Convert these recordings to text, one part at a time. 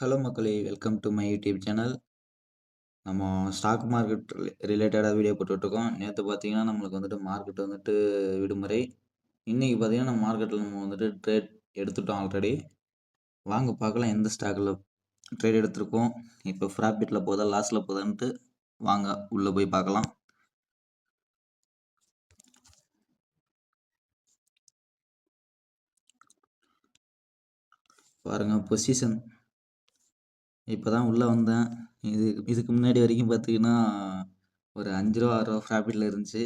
Hello மக்களே welcome to my YouTube channel நம்ம stock market ரிலேட்டடாக வீடியோ போட்டுட்ருக்கோம். நேற்று பார்த்தீங்கன்னா நம்மளுக்கு வந்துட்டு மார்க்கெட் வந்துட்டு விடுமுறை. இன்றைக்கி பார்த்தீங்கன்னா நம்ம மார்க்கெட்டில் நம்ம வந்துட்டு ட்ரேட் எடுத்துட்டோம் ஆல்ரெடி வாங்க பார்க்கலாம் எந்த ஸ்டாக்கில் ட்ரேட் எடுத்திருக்கோம். இப்போ ப்ராஃபிட்டில் போதா லாஸில் போதான்ட்டு வாங்க உள்ளே போய் பார்க்கலாம். பாருங்கள் பொசிஷன் இப்போ தான் உள்ளே வந்தேன். இது இதுக்கு முன்னாடி வரைக்கும் பார்த்தீங்கன்னா ஒரு அஞ்சு ரூபா ஆறு ரூபா ப்ராஃபிட்டில் இருந்துச்சு.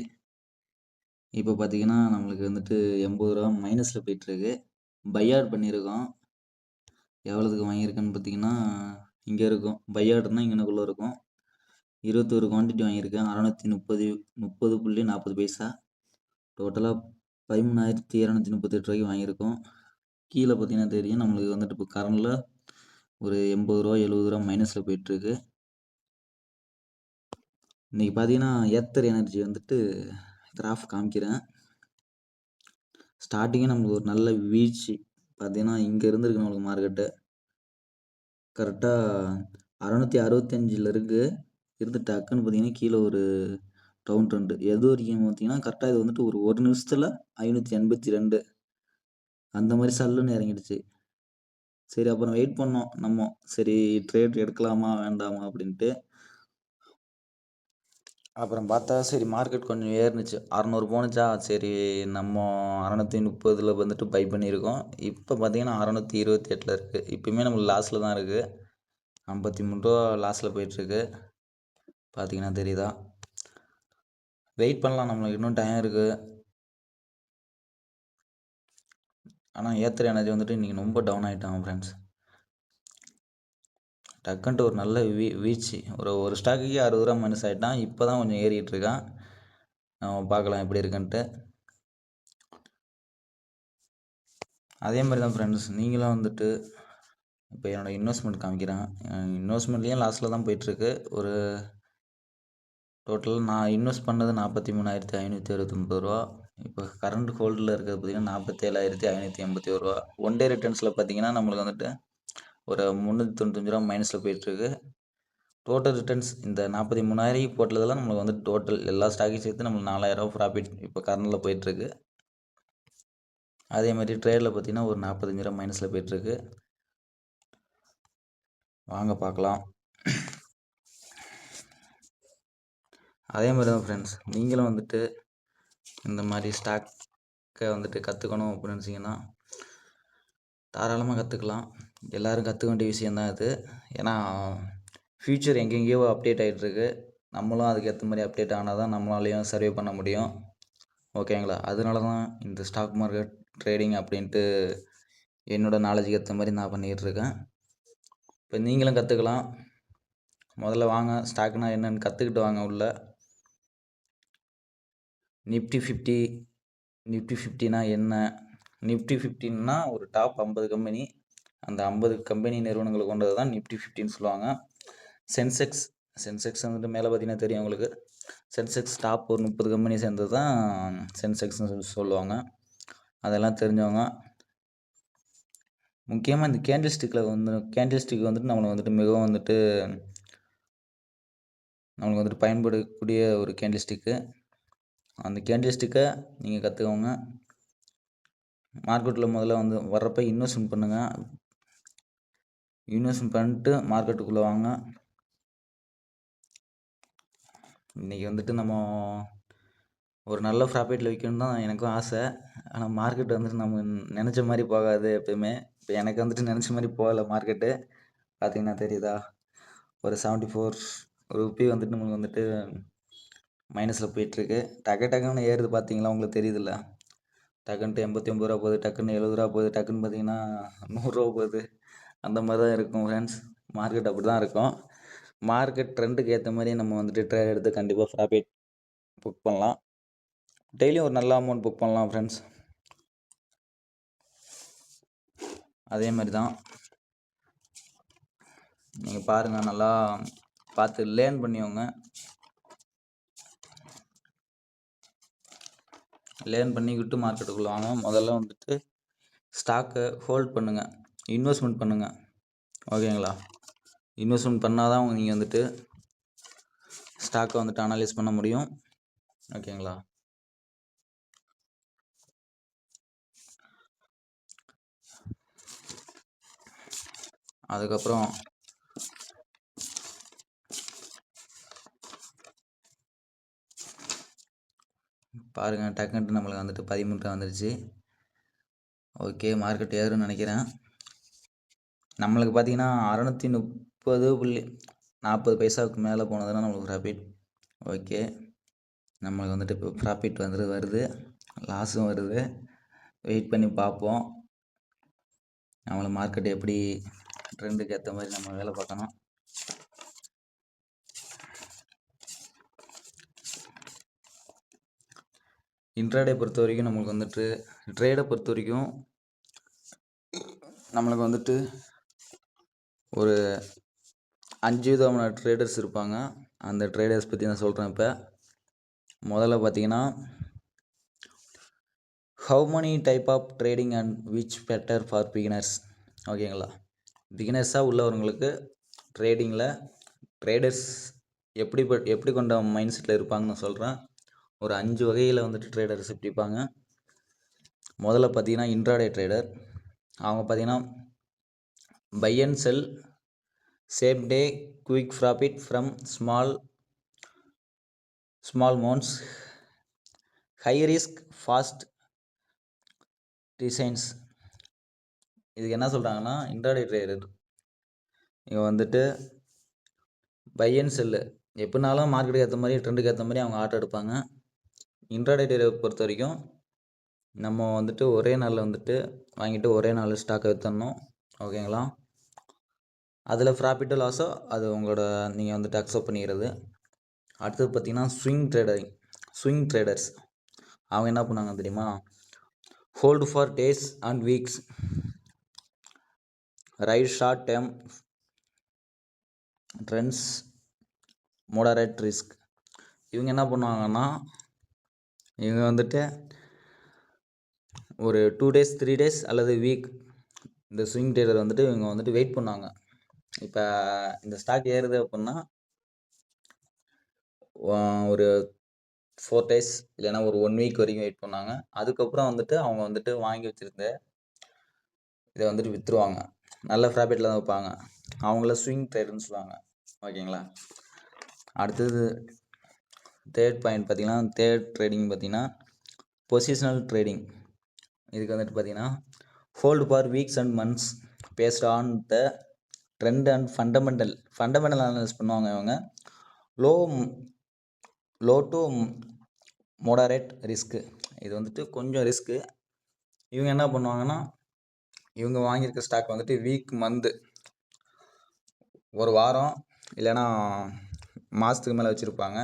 இப்போ பார்த்தீங்கன்னா நம்மளுக்கு வந்துட்டு எண்பது ரூபா மைனஸில் போயிட்டுருக்கு. பையாட் பண்ணியிருக்கோம். எவ்வளோதுக்கு வாங்கியிருக்கேன்னு பார்த்தீங்கன்னா இங்கே இருக்கும். பை பையாட்னா இங்கனக்குள்ளே இருக்கும். இருபத்தோரு குவான்டிட்டி வாங்கியிருக்கேன். அறநூற்றி முப்பது முப்பது புள்ளி நாற்பது பைசா. டோட்டலாக பதிமூணாயிரத்தி இரநூத்தி முப்பத்தெட்டு ரூபாய்க்கு வாங்கியிருக்கோம். கீழே பார்த்தீங்கன்னா தெரியும் நம்மளுக்கு வந்துட்டு இப்போ கரண்டில் ஒரு எண்பது ரூபா எழுபது ரூபா மைனஸில் போயிட்டுருக்கு. இன்றைக்கி பார்த்தீங்கன்னா ஏத்தர் எனர்ஜி வந்துட்டு கிராஃப் காமிக்கிறேன். ஸ்டார்டிங்கே நம்மளுக்கு ஒரு நல்ல வீழ்ச்சி. பார்த்தீங்கன்னா இங்கே இருந்துருக்கு நம்மளுக்கு மார்க்கெட்டு கரெக்டாக அறநூற்றி அறுபத்தஞ்சில் இருக்குது இருந்து டக்குன்னு பார்த்தீங்கன்னா கீழே ஒரு டவுன் ட்ரெண்டு எது வரைக்கும் பார்த்தீங்கன்னா கரெக்டாக இது வந்துட்டு ஒரு ஒரு நிமிஷத்தில் ஐநூற்றி எண்பத்தி ரெண்டு. அந்த மாதிரி சல்லுன்னு இறங்கிடுச்சு. சரி அப்புறம் வெயிட் பண்ணோம். நம்ம சரி ட்ரேட் எடுக்கலாமா வேண்டாமா அப்படின்ட்டு. அப்புறம் பார்த்தா சரி மார்க்கெட் கொஞ்சம் ஏறுனுச்சு. அறநூறு போனுச்சா சரி நம்ம அறநூற்றி முப்பதில் வந்துட்டு பை பண்ணியிருக்கோம். இப்போ பார்த்தீங்கன்னா அறநூற்றி இருபத்தி எட்டில் இருக்குது இப்போயுமே நம்மளுக்கு லாஸில் தான் இருக்குது ஐம்பத்தி மூணு ரூபா லாஸில் போயிட்டுருக்கு. பார்த்தீங்கன்னா தெரியுதா? வெயிட் பண்ணலாம். நம்மளுக்கு இன்னும் டைம் இருக்குது ஆனால் ஏத்தர் எனர்ஜி வந்துட்டு இன்றைக்கி ரொம்ப டவுன் ஆகிட்டான் ஃப்ரெண்ட்ஸ் டக்குன்ட்டு ஒரு நல்ல வீ வீச்சு ஒரு ஒரு ஸ்டாக்குக்கே அறுபது ரூபா மைனஸ் ஆகிட்டான் இப்போ தான் கொஞ்சம் ஏறிட்டு இருக்கான். நம்ம பார்க்கலாம் எப்படி இருக்குன்ட்டு. அதே மாதிரி தான் ஃப்ரெண்ட்ஸ் நீங்களும் வந்துட்டு இப்போ என்னோடய இன்வெஸ்ட்மெண்ட் காமிக்கிறேன். இன்வெஸ்ட்மெண்ட்லேயும் லாஸ்ட்டில் தான் போயிட்டுருக்கு. ஒரு டோட்டல் நான் இன்வெஸ்ட் பண்ணது நாற்பத்தி மூணாயிரத்தி ஐநூற்றி அறுபத்தொம்பது ரூபா. இப்போ கரண்ட் ஹோல்டில் இருக்கிறது பார்த்திங்கன்னா நாற்பத்தேழாயிரத்தி ஐநூற்றி எண்பத்தி ஒரு ரூபா. ஒன் டே ரிட்டர்ன்ஸில் பார்த்தீங்கன்னா நம்மளுக்கு வந்துட்டு ஒரு முந்நூற்றி தொண்ணூத்தஞ்சு ரூபா மைனஸில் போயிட்டுருக்கு. டோட்டல் ரிட்டர்ன்ஸ் இந்த நாற்பத்தி மூணாயிரம் போட்டதெல்லாம் நம்மளுக்கு வந்து டோட்டல் எல்லா ஸ்டாக்கையும் சேர்த்து நம்மளுக்கு நாலாயிரரூவா ப்ராஃபிட் இப்போ கரண்டில் போயிட்டுருக்கு. அதே மாதிரி ட்ரேடில் பார்த்திங்கன்னா ஒரு நாற்பத்தஞ்சு ரூபா மைனஸில் போயிட்டுருக்கு. வாங்க பார்க்கலாம். அதே மாதிரி தான் ஃப்ரெண்ட்ஸ் நீங்களும் வந்துட்டு இந்த மாதிரி ஸ்டாக்கை வந்துட்டு கற்றுக்கணும் அப்படின்னு நினச்சிங்கன்னா தாராளமாக கற்றுக்கலாம் எல்லோரும் கற்றுக்க வேண்டிய விஷயந்தான் இது. ஏன்னா ஃப்யூச்சர் எங்கெங்கேயோ அப்டேட் ஆகிட்டுருக்கு நம்மளும் அதுக்கேற்ற மாதிரி அப்டேட் ஆனால் தான் நம்மளாலையும் சர்வே பண்ண முடியும். ஓகேங்களா அதனால தான் இந்த ஸ்டாக் மார்க்கெட் ட்ரேடிங் அப்படின்ட்டு என்னோடய நாலேஜுக்கு ஏற்ற மாதிரி நான் பண்ணிகிட்ருக்கேன் இப்போ நீங்களும் கற்றுக்கலாம் முதல்ல வாங்க. ஸ்டாக்னால் என்னென்னு கற்றுக்கிட்டு வாங்க உள்ளே. நிஃப்டி ஃபிஃப்டி நிஃப்டி ஃபிஃப்டினா என்ன? நிஃப்டி ஃபிஃப்டின்னா ஒரு டாப் ஐம்பது கம்பெனி. அந்த ஐம்பது கம்பெனி நிறுவனங்களை கொண்டது தான் நிஃப்டி ஃபிஃப்டின்னு சொல்லுவாங்க. சென்செக்ஸ் சென்செக்ஸ் வந்துட்டு மேலே பார்த்தீங்கன்னா தெரியும் உங்களுக்கு. சென்செக்ஸ் டாப் ஒரு முப்பது கம்பெனி சேர்ந்தது தான் சென்செக்ஸ்னு சொல்லி சொல்லுவாங்க. அதெல்லாம் தெரிஞ்சவங்க. முக்கியமாக இந்த கேண்டில் ஸ்டிக்கில் வந்து கேண்டில் ஸ்டிக் வந்துட்டு நம்மளை வந்துட்டு மிகவும் வந்துட்டு நம்மளுக்கு வந்துட்டு பயன்படக்கூடிய ஒரு கேண்டில் ஸ்டிக்கு. அந்த கேண்டில் ஸ்டிக்கை நீங்கள் கற்றுக்கோங்க மார்க்கெட்டில் முதல்ல வந்து வர்றப்ப இன்வெஸ்ட்மெண்ட் பண்ணுங்கள் இன்வெஸ்ட்மெண்ட் பண்ணிட்டு மார்க்கெட்டுக்குள்ளே வாங்க. இன்றைக்கி வந்துட்டு நம்ம ஒரு நல்ல ப்ராஃபிட்டில் விற்கணும் தான் எனக்கும் ஆசை. ஆனால் மார்க்கெட் வந்துட்டு நம்ம நினச்ச மாதிரி போகாது எப்பயுமே. இப்போ எனக்கு வந்துட்டு நினச்ச மாதிரி போகலை மார்க்கெட்டு பார்த்தீங்கன்னா தெரியுதா? ஒரு செவன்ட்டி ஃபோர் ருப்பி வந்துட்டு நம்மளுக்கு வந்துட்டு மைனஸில் போயிட்டுருக்கு. டக்கு டக்குன்னு ஏறுது பார்த்தீங்களா? உங்களுக்கு தெரியுதுல்ல. டக்குன்ட்டு எண்பத்தி ஒம்பது ரூபா போகுது டக்குன்னு எழுபது ரூபா போகுது டக்குன்னு பார்த்தீங்கன்னா நூறுரூவா போகுது. அந்த மாதிரி தான் இருக்கும் ஃப்ரெண்ட்ஸ் மார்க்கெட் அப்படி தான் இருக்கும் மார்க்கெட் ட்ரெண்டுக்கு ஏற்ற மாதிரி நம்ம வந்துட்டு ட்ரேட் எடுத்து கண்டிப்பாக ப்ராஃபிட் புக் பண்ணலாம். டெய்லியும் ஒரு நல்ல அமௌண்ட் புக் பண்ணலாம் ஃப்ரெண்ட்ஸ் அதே மாதிரி தான் நீங்கள் பாருங்கள் நல்லா பார்த்து லேர்ன் பண்ணிக்கோங்க. லேர்ன் பண்ணிக்கிட்டு மார்க்கெட்டுக்குள்ளே வாங்க முதல்ல வந்துட்டு ஸ்டாக்கை ஹோல்ட் பண்ணுங்கள் இன்வெஸ்ட்மெண்ட் பண்ணுங்கள் ஓகேங்களா இன்வெஸ்ட்மெண்ட் பண்ணால் தான் நீங்கள் வந்துட்டு ஸ்டாக்கை வந்துட்டு அனலைஸ் பண்ண முடியும். ஓகேங்களா அதுக்கப்புறம் பாருங்கள் டக்குன்ட்டு நம்மளுக்கு வந்துட்டு பதிமூன்று வந்துருச்சு. ஓகே மார்க்கெட் ஏறும்னு நினைக்கிறேன். நம்மளுக்கு பார்த்தீங்கன்னா அறநூற்றி முப்பது புள்ளி நாற்பது பைசாவுக்கு மேலே போனதுன்னா நம்மளுக்கு ப்ராஃபிட் ஓகே. நம்மளுக்கு வந்துட்டு இப்போ ப்ராஃபிட் வந்துட்டு வருது. லாஸும் வருது. வெயிட் பண்ணி பார்ப்போம். நம்மளை மார்க்கெட் எப்படி ட்ரெண்டுக்கு ஏற்ற மாதிரி நம்ம வேலை பார்க்கணும். இன்ட்ராடே பொறுத்த வரைக்கும் நம்மளுக்கு வந்துட்டு ட்ரேடை பொறுத்த வரைக்கும் நம்மளுக்கு வந்துட்டு ஒரு அஞ்சு விதமான ட்ரேடர்ஸ் இருப்பாங்க. அந்த ட்ரேடர்ஸ் பற்றி நான் சொல்கிறேன் இப்போ. முதல்ல பார்த்தீங்கன்னா how many type of trading and which better for beginners ஓகேங்களா பிகினர்ஸாக உள்ளவங்களுக்கு ட்ரேடிங்கில் ட்ரேடர்ஸ் எப்படி எப்படி கொண்ட மைண்ட் செட்டில் இருப்பாங்கன்னு சொல்கிறேன் ஒரு அஞ்சு வகையில் வந்துட்டு ட்ரேடர்ஸ் பிடிப்பாங்க முதல்ல பார்த்தீங்கன்னா இன்ட்ராடே ட்ரேடர் அவங்க பார்த்தீங்கன்னா buy and sell same day quick profit from small small moves high risk fast decisions இதுக்கு என்ன சொல்கிறாங்கன்னா இன்ட்ராடே ட்ரேடர் இங்கே வந்துட்டு பை அண்ட் செல்லு எப்படினாலும் மார்க்கெட்டுக்கு ஏற்ற மாதிரி ட்ரெண்டுக்கு ஏற்ற மாதிரி அவங்க ஆர்டர் எடுப்பாங்க. இன்ட்ராடே ட்ரேடர் பொறுத்த வரைக்கும் நம்ம வந்துட்டு ஒரே நாளில் வந்துட்டு வாங்கிட்டு ஒரே நாளில் ஸ்டாக்கை விற்றுடணும் ஓகேங்களா அதில் ப்ராஃபிட்டோ லாஸோ அது உங்களோட நீங்கள் வந்துட்டு அக்செப்ட் பண்ணிக்கிறது. அடுத்தது பார்த்தீங்கன்னா ஸ்விங் ட்ரேடரிங் ஸ்விங் ட்ரேடர்ஸ் அவங்க என்ன பண்ணாங்க தெரியுமா? Hold for days and weeks right short term trends moderate risk இவங்க என்ன பண்ணுவாங்கன்னா இவங்க வந்துட்டு ஒரு டூ டேஸ் த்ரீ டேஸ் அல்லது வீக் இந்த ஸ்விங் ட்ரேடர் வந்துட்டு இவங்க வந்துட்டு வெயிட் பண்ணாங்க. இப்போ இந்த ஸ்டாக் ஏறுது அப்படின்னா ஒரு ஃபோர் டேஸ் இல்லைன்னா ஒரு ஒன் வீக் வரைக்கும் வெயிட் பண்ணாங்க. அதுக்கப்புறம் வந்துட்டு அவங்க வந்துட்டு வாங்கி வச்சுருந்த இதை வந்துட்டு விற்றுருவாங்க நல்ல ப்ராஃபிட்டில் தான் வைப்பாங்க. அவங்கள ஸ்விங் ட்ரேடர்னு சொல்லுவாங்க. ஓகேங்களா? அடுத்தது தேர்ட் பாயிண்ட் பார்த்திங்கன்னா தேர்ட் ட்ரேடிங் பார்த்திங்கன்னா பொசிஷனல் ட்ரேடிங் இதுக்கு வந்துட்டு பார்த்திங்கன்னா hold for weeks and months based on the trend and fundamental fundamental analyse பண்ணுவாங்க இவங்க. Low low to moderate risk இது வந்துட்டு கொஞ்சம் ரிஸ்க்கு இவங்க என்ன பண்ணுவாங்கன்னா இவங்க வாங்கியிருக்க ஸ்டாக் வந்துட்டு வீக் மந்த்து ஒரு வாரம் இல்லைன்னா மாதத்துக்கு மேலே வச்சுருப்பாங்க.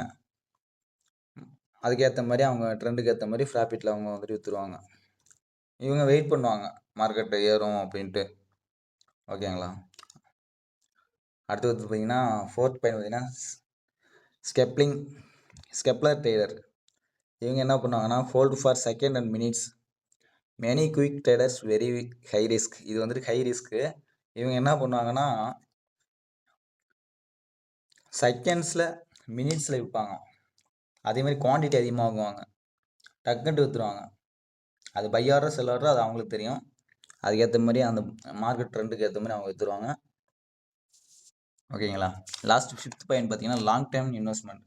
அதுக்கேற்ற மாதிரி அவங்க ட்ரெண்டுக்கு ஏற்ற மாதிரி ப்ராஃபிட்டில் அவங்க வந்துட்டு விற்றுருவாங்க இவங்க வெயிட் பண்ணுவாங்க. மார்க்கெட்டு ஏறும் அப்படின்ட்டு. ஓகேங்களா அடுத்து வந்து பார்த்தீங்கன்னா ஃபோர்த் பாயிண்ட் பார்த்தீங்கன்னா ஸ்கெப்லிங் ஸ்கெப்லர் ட்ரேடர் இவங்க என்ன பண்ணுவாங்கன்னா hold for second and minutes many quick traders very high risk இது வந்துட்டு ஹை ரிஸ்க்கு இவங்க என்ன பண்ணுவாங்கன்னா செகண்ட்ஸில் மினிட்ஸில் விற்பாங்க அதே மாதிரி குவான்டிட்டி அதிகமாக வாங்குவாங்க டக்குன்ட்டு விற்றுருவாங்க அது பையாரோ செல்லாரோ அது அவங்களுக்கு தெரியும். அதுக்கேற்ற மாதிரி அந்த மார்க்கெட் ட்ரெண்டுக்கு ஏற்ற மாதிரி அவங்க விற்றுருவாங்க ஓகேங்களா? லாஸ்ட் ஃபிஃப்த் பாயிண்ட் பார்த்தீங்கன்னா லாங் டேர்ம் இன்வெஸ்ட்மெண்ட்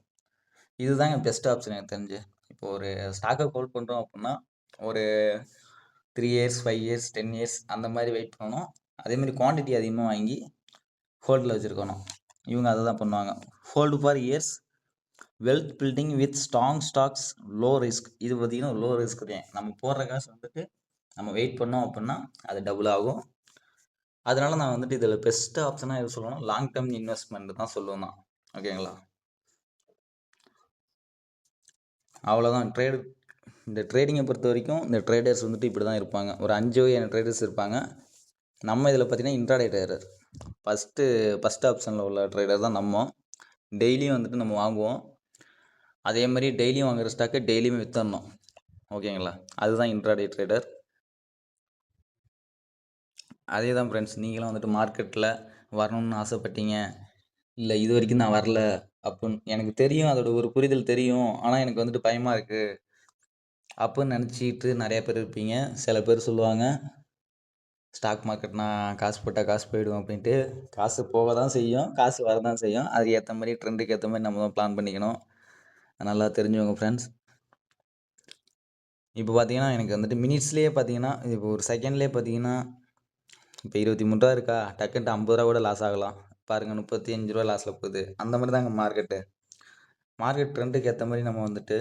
இதுதாங்க பெஸ்ட் ஆப்ஷன் எனக்கு தெரிஞ்சு. இப்போ ஒரு ஸ்டாக்கை ஹோல்ட் பண்ணுறோம் அப்படின்னா ஒரு three years five years ten years அந்த மாதிரி வெயிட் பண்ணணும். அதேமாதிரி குவான்டிட்டி அதிகமாக வாங்கி ஹோல்டில் வச்சுருக்கணும். இவங்க அதை தான் பண்ணுவாங்க. Hold for years wealth building with strong stocks low risk இது பார்த்திங்கன்னா லோ ரிஸ்க் தான். நம்ம போடுற காசு வந்துட்டு நம்ம வெயிட் பண்ணோம் அப்படின்னா அது டபுள் ஆகும். அதனால நான் வந்துட்டு இதில் பெஸ்ட்டு ஆப்ஷனாக எது சொல்லணும் லாங் டேர்ம் இன்வெஸ்ட்மெண்ட் தான் சொல்லுவேன் தான் ஓகேங்களா அவ்வளோதான் ட்ரேடு இந்த ட்ரேடிங்கை பொறுத்த வரைக்கும் இந்த ட்ரேடர்ஸ் வந்துட்டு இப்படி தான் இருப்பாங்க. ஒரு அஞ்சு வகையான ட்ரேடர்ஸ் இருப்பாங்க. நம்ம இதில் பார்த்தீங்கன்னா இன்ட்ராடே ட்ரேடர் ஃபஸ்ட்டு ஃபஸ்ட் ஆப்ஷனில் உள்ள ட்ரேடர் தான் நம்ம. டெய்லியும் வந்துட்டு நம்ம வாங்குவோம். அதே மாதிரி டெய்லியும் வாங்குற ஸ்டாக்கை டெய்லியுமே விற்றுடணும் ஓகேங்களா அதுதான் இன்ட்ராடே ட்ரேடர் அதே தான் ஃப்ரெண்ட்ஸ் நீங்களும் வந்துட்டு மார்க்கெட்டில் வரணும்னு ஆசைப்பட்டீங்க. இல்லை இது வரைக்கும் நான் வரல அப்புடின்னு எனக்கு தெரியும் அதோட ஒரு புரிதல் தெரியும். ஆனால் எனக்கு வந்துட்டு பயமாக இருக்குது அப்புடின்னு நினச்சிக்கிட்டு நிறையா பேர் இருப்பீங்க. சில பேர் சொல்லுவாங்க ஸ்டாக் மார்க்கெட் நான் காசு போட்டால் காசு போயிடும் அப்படின்ட்டு. காசு போக தான் செய்யும் காசு வர தான் செய்யும். அதுக்கு ஏற்ற மாதிரி ட்ரெண்டுக்கு ஏற்ற மாதிரி நம்ம தான் பிளான் பண்ணிக்கணும். நல்லா தெரிஞ்சவங்க ஃப்ரெண்ட்ஸ் இப்போ பார்த்தீங்கன்னா எனக்கு வந்துட்டு மினிட்ஸ்லேயே பார்த்தீங்கன்னா இப்போ ஒரு செகண்ட்லேயே பார்த்தீங்கன்னா இப்போ இருபத்தி மூணு ரூபா இருக்கா? டக்குன்ட்டு ஐம்பது ரூபா கூட லாஸ் ஆகலாம். பாருங்கள் முப்பத்தி அஞ்சு ரூபா லாஸில் போகுது. அந்த மாதிரி தாங்க மார்க்கெட்டு மார்க்கெட் ட்ரெண்டுக்கு ஏற்ற மாதிரி நம்ம வந்துட்டு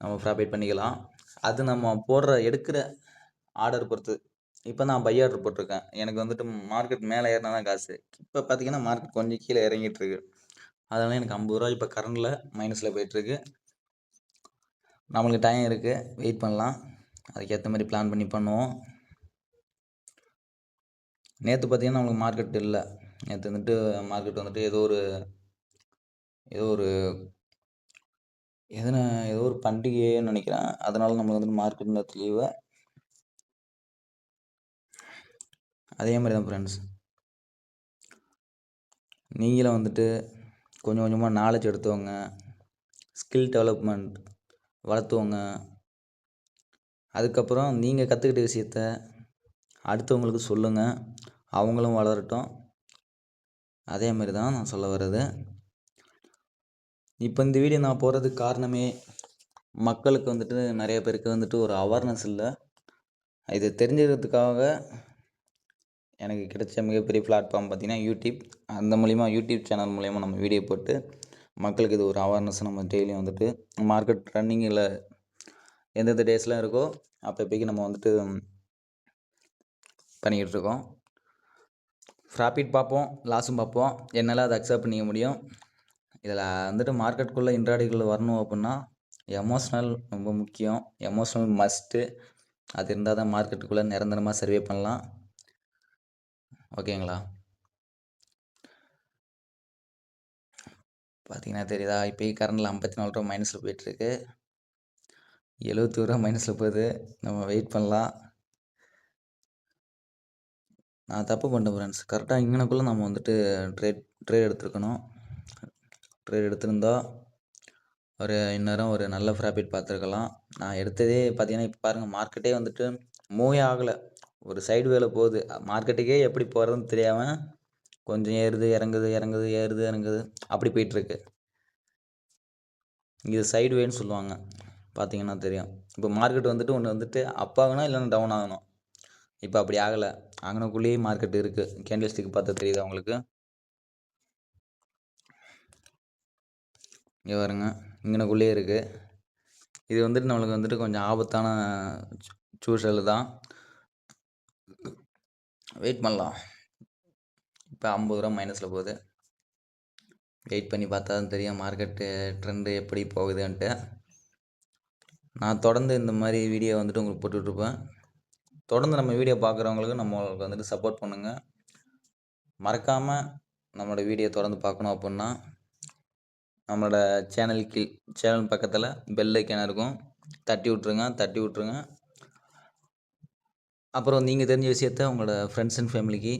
நம்ம ப்ராஃபிட் பண்ணிக்கலாம். அது நம்ம போடுற எடுக்கிற ஆர்டர் பொறுத்து. இப்போ நான் பை ஆர்டர் போட்டிருக்கேன். எனக்கு வந்துட்டு மார்க்கெட் மேலே ஏறினா தான் காசு. இப்போ பார்த்தீங்கன்னா மார்க்கெட் கொஞ்சம் கீழே இறங்கிட்டு இருக்கு. அதனால் எனக்கு ஐம்பது ரூபா இப்போ கரண்டில் மைனஸில் போயிட்டுருக்கு. நம்மளுக்கு டைம் இருக்குது வெயிட் பண்ணலாம். அதுக்கேற்ற மாதிரி பிளான் பண்ணி பண்ணுவோம். நேற்று பார்த்தீங்கன்னா நம்மளுக்கு மார்க்கெட் இல்லை. நேற்று வந்துட்டு மார்க்கெட் வந்துட்டு ஏதோ ஒரு ஏதோ ஒரு எதுனா ஏதோ ஒரு பண்டிகைன்னு நினைக்கிறேன். அதனால் நம்மளுக்கு வந்துட்டு மார்க்கெட் நேற்று லீவு அதே மாதிரி தான் ஃப்ரெண்ட்ஸ் நீங்களும் வந்துட்டு கொஞ்சம் கொஞ்சமாக நாலேஜ் எடுத்துவங்க ஸ்கில் டெவலப்மெண்ட் வளர்த்துவங்க அதுக்கப்புறம் நீங்கள் கற்றுக்கிட்ட விஷயத்த அடுத்தவங்களுக்கு சொல்லுங்கள் அவங்களும் வளரட்டும். அதே மாதிரி தான் நான் சொல்ல வர்றது. இப்போ இந்த வீடியோ நான் போகிறதுக்கு காரணமே மக்களுக்கு வந்துட்டு நிறைய பேருக்கு வந்துட்டு ஒரு அவேர்னஸ் இல்லை. இது தெரிஞ்சுக்கிறதுக்காக எனக்கு கிடைச்ச மிகப்பெரிய பிளாட்ஃபார்ம் பார்த்திங்கன்னா யூடியூப். அந்த மூலிமா யூடியூப் சேனல் மூலிமா நம்ம வீடியோ போட்டு மக்களுக்கு இது ஒரு அவேர்னஸ் நம்ம டெய்லியும் வந்துட்டு மார்க்கெட் ரன்னிங்கில் எந்தெந்த டேஸ்லாம் இருக்கோ அப்போதைக்கு நம்ம வந்துட்டு பண்ணிக்கிட்டு இருக்கோம். ப்ராஃபிட் பார்ப்போம் லாஸும் பார்ப்போம். என்னால் அதை அக்செப்ட் பண்ணிக்க முடியும். இதில் வந்துட்டு மார்க்கெட்டுக்குள்ளே இன்ட்ராடிக்குள்ளே வரணும் அப்படின்னா எமோஷ்னல் ரொம்ப முக்கியம். எமோஷ்னல் மஸ்ட்டு அது இருந்தால் தான் மார்க்கெட்டுக்குள்ளே நிரந்தரமாக சர்வே பண்ணலாம். ஓகேங்களா பார்த்தீங்கன்னா தெரியுதா? இப்போயே கரண்டில் ஐம்பத்தி நாலு ரூபா மைனஸில் போயிட்டுருக்கு. எழுபத்தி ரூபா மைனஸில் போகுது. நம்ம வெயிட் பண்ணலாம். நான் தப்பு பண்ணிட்டேன் ஃப்ரெண்ட்ஸ் கரெக்டாக இங்கனக்குள்ளே நம்ம வந்துட்டு ட்ரேட் ட்ரேட் எடுத்துருக்கணும். ட்ரேட் எடுத்திருந்தா ஒரு இந்நேரம் ஒரு நல்ல ப்ராஃபிட் பார்த்துருக்கலாம் நான் எடுத்ததே பார்த்தீங்கன்னா இப்போ பாருங்கள் மார்க்கெட்டே வந்துட்டு மூவே ஆகலை. ஒரு சைடு வேலை போகுது. மார்க்கெட்டுக்கே எப்படி போகிறதுன்னு தெரியாமல் கொஞ்சம் ஏறுது இறங்குது இறங்குது ஏறுது இறங்குது. அப்படி போயிட்டுருக்கு. இது சைடு வேன்னு சொல்லுவாங்க. பார்த்தீங்கன்னா தெரியும். இப்போ மார்க்கெட் வந்துட்டு ஒன்று வந்துட்டு அப் ஆகணும் இல்லைன்னா டவுன் ஆகணும். இப்போ அப்படி ஆகலை. அங்கனக்குள்ளேயே மார்க்கெட் இருக்குது கேண்டில் ஸ்டிக் பார்த்தா தெரியுது அவங்களுக்கு இங்கே பாருங்க. இங்கனக்குள்ளேயே இருக்குது இது வந்துட்டு நம்மளுக்கு வந்துட்டு கொஞ்சம் ஆபத்தான சூழல் தான். வெயிட் பண்ணலாம். இப்போ ஐம்பது ரூபா மைனஸில் போகுது. வெயிட் பண்ணி பார்த்தா தான் தெரியும் மார்க்கெட்டு ட்ரெண்டு எப்படி போகுதுன்ட்டு. நான் தொடர்ந்து இந்த மாதிரி வீடியோ வந்துட்டு உங்களுக்கு போட்டுட்ருப்பேன் தொடர்ந்து நம்ம வீடியோ பார்க்குறவங்களுக்கு நம்மளுக்கு வந்துட்டு சப்போர்ட் பண்ணுங்கள் மறக்காமல் நம்மளோட வீடியோ தொடர்ந்து பார்க்கணும் அப்புடின்னா நம்மளோட சேனல் கீழ் சேனல் பக்கத்தில் பெல் ஐக்கான இருக்கும். தட்டி விட்ருங்க தட்டி விட்ருங்க அப்புறம் நீங்கள் தெரிஞ்ச விஷயத்த உங்களோட ஃப்ரெண்ட்ஸ் அண்ட் ஃபேமிலிக்கு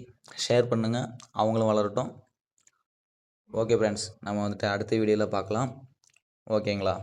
ஷேர் பண்ணுங்கள் அவங்களும் வளரட்டும். ஓகே ஃப்ரெண்ட்ஸ் நம்ம வந்துட்டு அடுத்த வீடியோவில் பார்க்கலாம். ஓகேங்களா